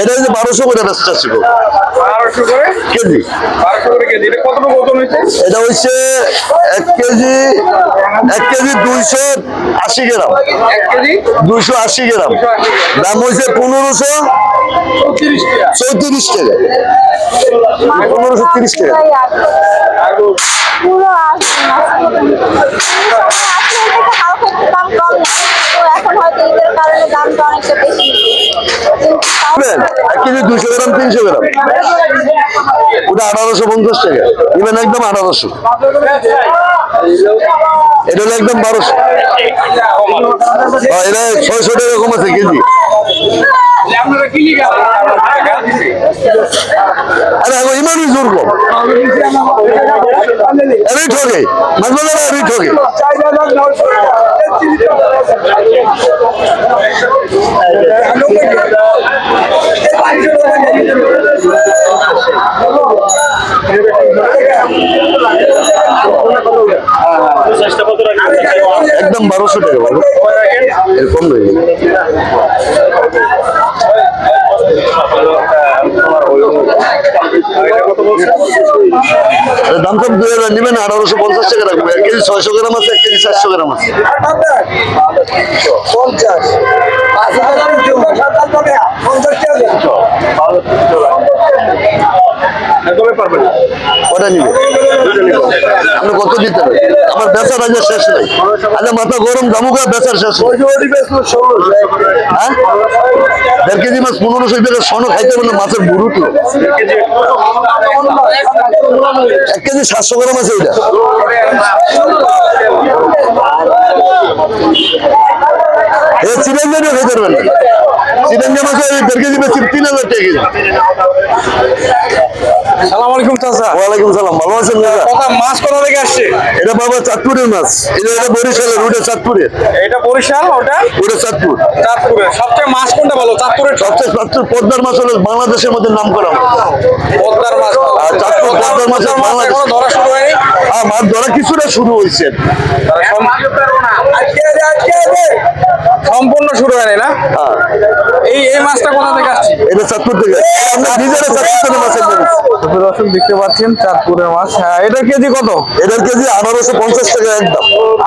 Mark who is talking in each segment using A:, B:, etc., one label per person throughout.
A: এটা
B: হচ্ছে বারোশো করে ব্যস্ত কেজি।
A: এটা
B: হচ্ছে এক কেজি এক কেজি দুইশো আশি গ্রাম। দুইশো আশি গ্রাম। দাম হয়েছে পনেরোশো চৌত্রিশ টাকা। পনেরোশো তিরিশ টাকা।
C: পুরো আসবে হালকা একটু দাম কম তো এখন হয়তো ঈদের কারণে দামটা অনেকটা বেশি।
B: কেজি দুইশো গ্রাম তিনশো গ্রাম। ওটা আঠারোশো পঞ্চাশ টাকা। ইভেন একদম আঠারোশো। এটা হলো একদম বারোশো। এটা ছয়শো টাকা কম আছে কেজি। আরে এখন ইমানই জোর কম এরই ঠকে মাঝে মাঝে ঠকে একদম বারোশো টাকা এরকম এর দাম সব দুই হাজার আঠারোশো পঞ্চাশ টাকা রাখবেন এক কেজি ছয়শো গ্রাম আছে, এক কেজি চারশো গ্রাম আছে। আপনি কত দিতে হবে আমার বেচার আজ শেষ নাই। আজ মাথা গরম জামুকা বেচার শেষ। হ্যাঁ? দেড় কেজি মাছ পনেরোশো টাকা স্বর্ণ খাইতে পারলে মাছের বুড়ু এক কেজি সাতশো গ্রাম আছে এটা। এ চিরঞ্জনও খেতে পারবেন না চিরঞ্জন মাছ ওই দেড় কেজি বেশি তিন হাজার টাকা কেজি।
A: সালাম আলাইকুম চাচা।
B: ওয়ালাইকুম সালাম ভালো আছেন দাদা
A: কথা মাছ কোথা থেকে আসছে?
B: এটা বাবা চাঁদপুরের মাছ। এটা এটা বরিশালের ওটা চাঁদপুরের
A: এটা বরিশাল ওটা?
B: ওটা চাঁদপুর।
A: চাঁদপুরের সবচেয়ে মাছ কোনটা ভালো? চাঁদপুরের
B: সবচেয়ে? চাঁদপুর পদ্মার মাছ হলো বাংলাদেশের মধ্যে নাম করা মাছ।
A: পদ্মার মাছ।
B: আর চাঁদপুর পদ্মার মাছ বাংলাদেশ
A: ধরা শুরু হয়নি?
B: হ্যাঁ মাছ ধরা কিছুটা শুরু হয়েছে।
A: সম্পূর্ণ শুরু হয়নি না?
B: হ্যাঁ
A: এই এই মাছটা কোথা থেকে আসছে?
B: এটা চাঁদপুর থেকে। আমরা নিজেরা চাঁদপুর থেকে মাছের নেব
A: দর্শক দেখতে পাচ্ছেন চাঁদপুরের মাছ। হ্যাঁ এটার কেজি কত?
B: এটার কেজি আঠারোশো পঞ্চাশ টাকা একদম।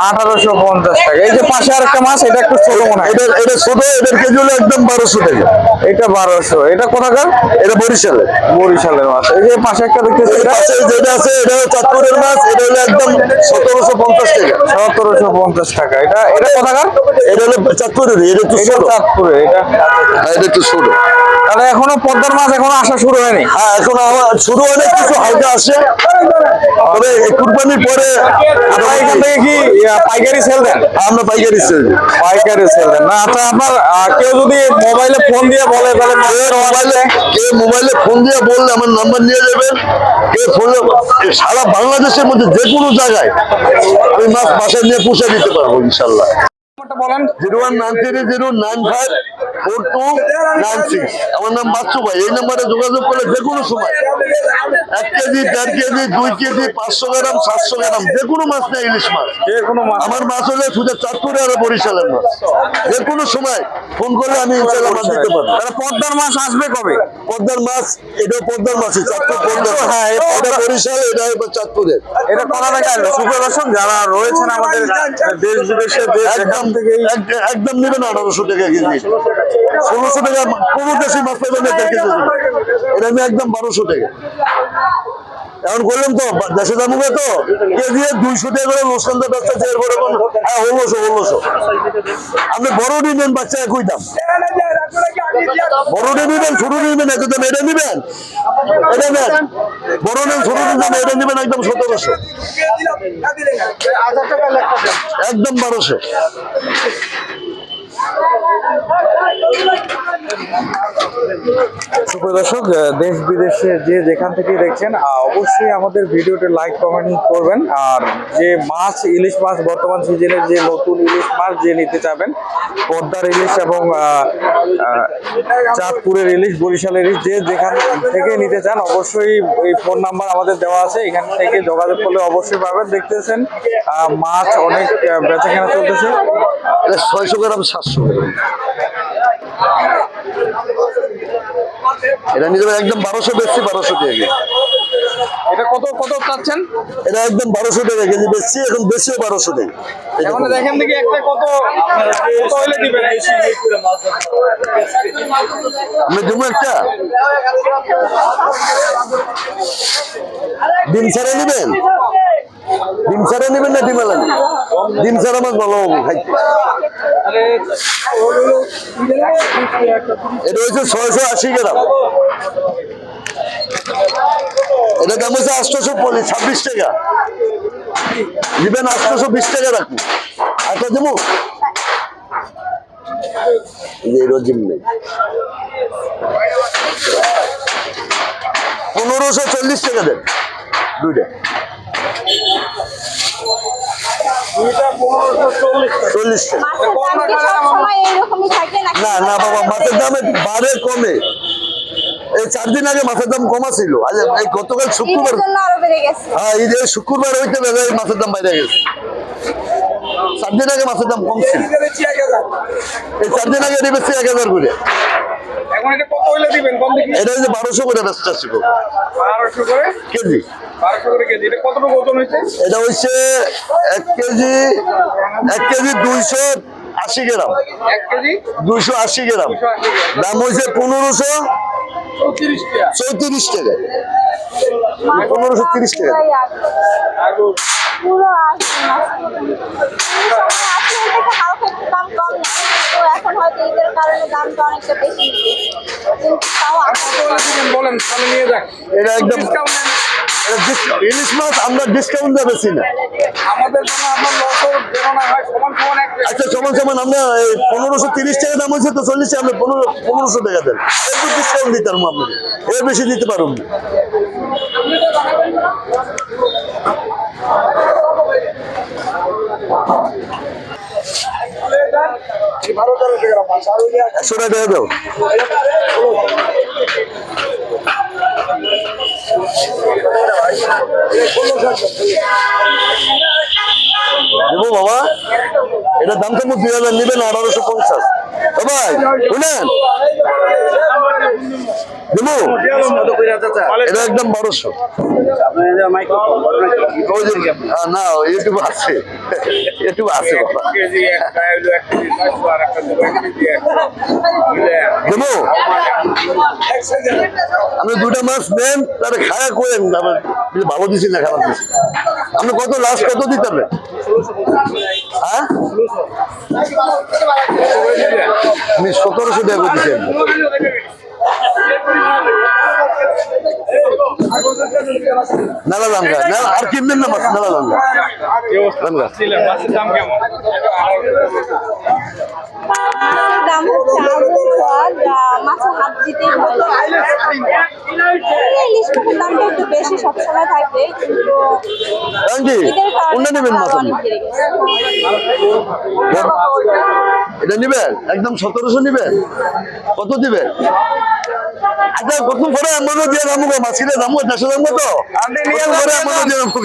A: আঠারোশো পঞ্চাশ টাকা। এই যে পাশে আর একটা মাছ এটা একটু ছোট মনে হয়।
B: এটা এটা ছোট এটার কেজি হলো একদম বারোশো টাকা।
A: এটা বারোশো। এটা কোথাকার?
B: এটা বরিশালে
A: বরিশালের মাছ। এই যে পাশে একটা দেখতেছি এটা
B: যেটা আছে এটা হলো চাঁদপুরের মাছ এটা হলো একদম সতেরোশো পঞ্চাশ টাকা।
A: সতেরোশো পঞ্চাশ টাকা। এটা এটা কোথাকার?
B: এটা হলো চাঁদপুরের এটা একটু ছোট।
A: চাঁদপুরে এটা
B: হ্যাঁ, এটা একটু ছোট।
A: তাহলে এখনও পদ্মার মাছ এখনও আসা শুরু হয়নি?
B: হ্যাঁ এখন শুরু অনেক কিছু হালকা আসে। তবে কুরবানির পরে
A: আপনারা এখান থেকে কি পাইকারি সেল দেন?
B: আমরা পাইকারি সেল
A: পাইকারি সেল দেন। না আচ্ছা আপনার কেউ যদি মোবাইলে ফোন দিয়ে বলে তাহলে
B: মোবাইলে কে মোবাইলে ফোন দিয়ে বললে আমার নাম্বার নিয়ে যাবেন। কে ফোনে সারা বাংলাদেশের মধ্যে যে কোনো জায়গায় আমি মাছ বাসায় নিয়ে পুষে দিতে পারব ইনশাল্লাহ। আমার নাম বাচ্চু ভাই এই নাম্বারে যোগাযোগ করলে যে কোনো সময়। এক কেজি দেড় কেজি দুই কেজি পাঁচশো গ্রাম সাতশো গ্রাম যে কোনো মাছ নেই ইলিশ মাছ।
A: যে কোনো মাছ।
B: আমার মাছ হলে শুধু চাঁদপুরে আর বরিশালের মাছ। যে কোনো সময় ফোন করলে আমি ইনশাল্লাহ মাছ দিতে পারব।
A: তাহলে পদ্মার মাছ আসবে কবে?
B: পদ্মার মাছ এটাও পদ্মার মাছই চাঁদপুর পদ্মার হ্যাঁ এটা বরিশাল এটা এবার চাঁদপুরের।
A: এটা কোথা যারা রয়েছেন আমাদের দেশ বিদেশে যেখান থেকে
B: একদম নেবেন আঠারোশো টাকা কেজি। ষোলোশো টাকা কোনো দেশি মাছ পাবেন এটা আমি একদম বারোশো টাকা। এখন করলাম তো দেশে দাম হবে তো। কেজি দুইশো টাকা করে লোসকান্দার ব্যবসা যে এরপর এখন হ্যাঁ ষোলোশো ষোলোশো। আপনি বড় নিবেন বাচ্চা একই দাম। বড় নিবেন, ছোট নিবেন, একই দাম। এটা নিবেন? এটা নেন। বড় নেন, ছোট নেন এটা নিবেন একদম সতেরোশো। একদম বারোশো।
A: সুপ্রিয় দর্শক দেশ বিদেশে যে যেখান থেকে দেখছেন অবশ্যই আমাদের ভিডিওতে লাইক কমেন্ট করবেন। আর যে মাছ, ইলিশ মাছ বর্তমান সিজনের যে নতুন ইলিশ মাছ যে নিতে চাবেন পদ্মার ইলিশ এবং চাঁদপুরের ইলিশ বরিশালের ইলিশ, যে যেখান থেকে নিতে চান, অবশ্যই এই ফোন নাম্বার আমাদের দেওয়া আছে। এখান থেকে যোগাযোগ করলে অবশ্যই পাবেন। দেখতেছেন মাছ অনেক বেচাকেনা চলতেছে।
B: ছয়শো গ্রাম, সাতশো গ্রাম। এটা নিতে একদম বারোশো বেশি বারোশো টাকা।
A: এটা কত কত চাচ্ছেন?
B: এটা একদম বারোশো টাকা কেজি বেশি এখন বেশিও বারোশো টাকা। এটা
A: এখন দেখেন। দেখি একটা কত কত হইলে দিবেন?
B: আমি দেবো একটা? ডিম ছাড়া নেবেন? ডিম ছাড়া নেবেন না ডিমালা ডিম ছাড়া মাছ ভালো হবে খাইতে এটা হচ্ছে ছয়শো আশি গ্রাম। এটা দাম হচ্ছে আটশোশো পঁচিশ, ছাব্বিশ টাকা। দিবেন আটশোশো বিশ টাকা রাখুন। আচ্ছা দেবো? পনেরোশো চল্লিশ টাকা দেন, দুইটা। চল্লিশ না না বাবা মাছের দাম বাড়ে কমে। এই চার দিন আগে মাছের দাম কমা ছিল। এই গতকাল শুক্রবার হ্যাঁ এই যে শুক্রবার হইতে এই মাছের দাম বাইরে গেছে। চার দিন আগে মাছের দাম কম ছিল। এই চার দিন আগে রেবেছি এক হাজার করে।
A: এখন এটা কত হইলে দিবেন? কম দেখি।
B: এটা হচ্ছে বারোশো করে ব্যস্ত ছিল
A: বারোশো করে?
B: কেজি।
A: বারোশো করে কেজি। এটা কতটুকু ওজন
B: কেজি এক কেজি দুইশো আশি গ্রাম।
A: এক কেজি?
B: দুইশো আশি গ্রাম। দাম হয়েছে পনেরোশো।
A: চৌত্রিশ টাকা
B: পনেরোশো তিরিশ টাকা এটা একদম ইলিশ মাছ আমরা ডিসকাউন্ট দেবে না।
A: আমাদের জন্য আপনার লসও যেন না হয় সমান সমান
B: আচ্ছা সমান সমান আমরা পনেরোশো তিরিশ টাকা দাম হয়েছে তো চল্লিশে আমরা পনেরো পনেরোশো টাকা দেন। একটু ডিসকাউন্ট দিতে পারব এর বেশি দিতে পারব না। একশো টাকা দিয়ে দাও। দেবো বাবা? এটা দাম তো দুই হাজার নেবেন আঠারোশো পঞ্চাশ। ভাই শুনেন। দেবো? এটা একদম বারোশো ওই যে- না আছে। আছে আপনি দুটা মাছ নেন তাহলে খায়া করেন। ভালো দিছি না, খারাপ দিছি। আপনি কত লাস্ট কত দিতে হবে? হ্যাঁ? সতেরোশো টাকা করে দিচ্ছি না আর কিনবেন না মাছ নালা লাঙ্গা কোনটা নেবেন মাছ এটা নিবেন? একদম সতেরোশো নিবেন। কত দিবেন? আচ্ছা কত করে এমনও দিয়ে দামু গো মাছিরে দামু দেড়শো দামু তো
A: আপনি নিয়ে
B: কত করে
A: যান,
B: দিয়ে দামু